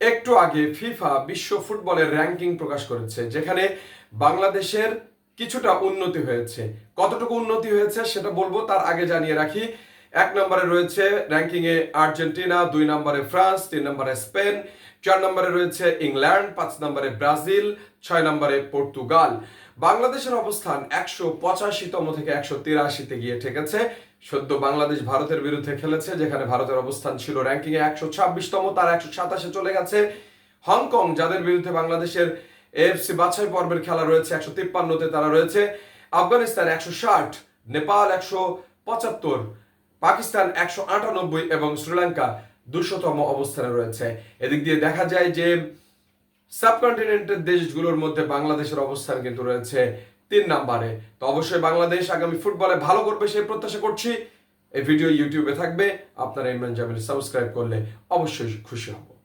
একটু আগে ফিফা বিশ্ব ফুটবলের র্যাঙ্কিং প্রকাশ করেছে, যেখানে বাংলাদেশের কিছুটা উন্নতি হয়েছে। কতটুকু উন্নতি হয়েছে সেটা বলব, তার আগে জানিয়ে রাখি এক নম্বরে রয়েছে র্যাঙ্কিং এ আর্জেন্টিনা, দুই নম্বরে ফ্রান্স, তিন নম্বরে স্পেন, চার নম্বরে রয়েছে ইংল্যান্ড, পাঁচ নম্বরে ব্রাজিল, ছয় নম্বরে পর্তুগাল। বাংলাদেশের অবস্থান একশো পঁচাশিতম থেকে একশো তিরাশিতে গিয়ে ঠেকেছে। সদ্য বাংলাদেশ ভারতের বিরুদ্ধে খেলেছে, যেখানে ভারতের অবস্থান ছিল র্যাঙ্কিং এ একশো ছাব্বিশতম, তার একশো সাতাশে চলে গেছে। হংকং, যাদের বিরুদ্ধে বাংলাদেশের এএফসি বাছাই পর্বের খেলা রয়েছে একশো তিপ্পান্নতে তারা রয়েছে। আফগানিস্তান একশো ষাট, নেপাল একশো পঁচাত্তর পাকিস্তান একশো আটানব্বই এবং শ্রীলঙ্কা দুশোতম অবস্থানে রয়েছে। এদিক দিয়ে দেখা যায় যে সাবকন্টিনেন্টের দেশগুলোর মধ্যে বাংলাদেশের অবস্থান কিন্তু রয়েছে তিন নাম্বারে। তো অবশ্যই বাংলাদেশ আগামী ফুটবলে ভালো করবে সেই প্রত্যাশা করছি। এই ভিডিও ইউটিউবে থাকবে। আপনারা ইমরান জামিল সাবস্ক্রাইব করলে অবশ্যই খুশি হব।